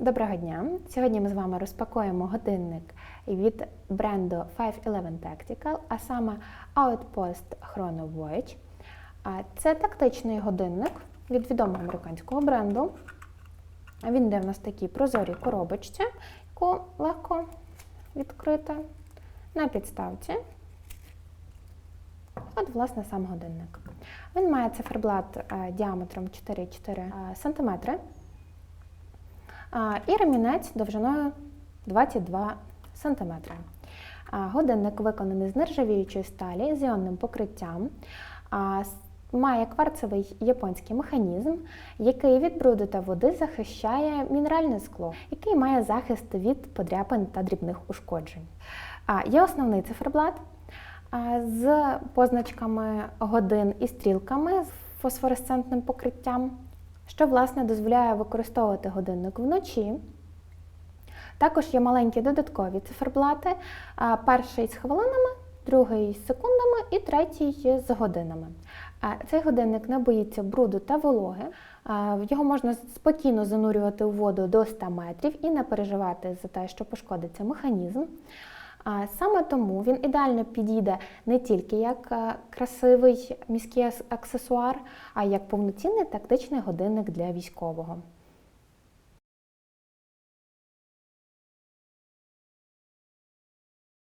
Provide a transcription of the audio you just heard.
Доброго дня! Сьогодні ми з вами розпакуємо годинник від бренду 511 Tactical, а саме Outpost Chrono Voyage. Це тактичний годинник від відомого американського бренду. Він йде в нас в такій прозорій коробочці, яку легко відкрити на підставці. От, власне, сам годинник. Він має циферблат е, діаметром 4,4 см а, і ремінець довжиною 22 см. Годинник виконаний з нержавіючої сталі з іонним покриттям. Має кварцевий японський механізм, який від бруду та води захищає мінеральне скло, який має захист від подряпин та дрібних ушкоджень. Є основний циферблат з позначками годин і стрілками з фосфоресцентним покриттям, що власне дозволяє використовувати годинник вночі. Також є маленькі додаткові циферблати. Перший з хвилинами, другий з секундами і третій з годинами. Цей годинник не боїться бруду та вологи. Його можна спокійно занурювати у воду до 100 метрів і не переживати за те, що пошкодиться механізм. Саме тому він ідеально підійде не тільки як е, красивий міський аксесуар, а як повноцінний тактичний годинник для військового.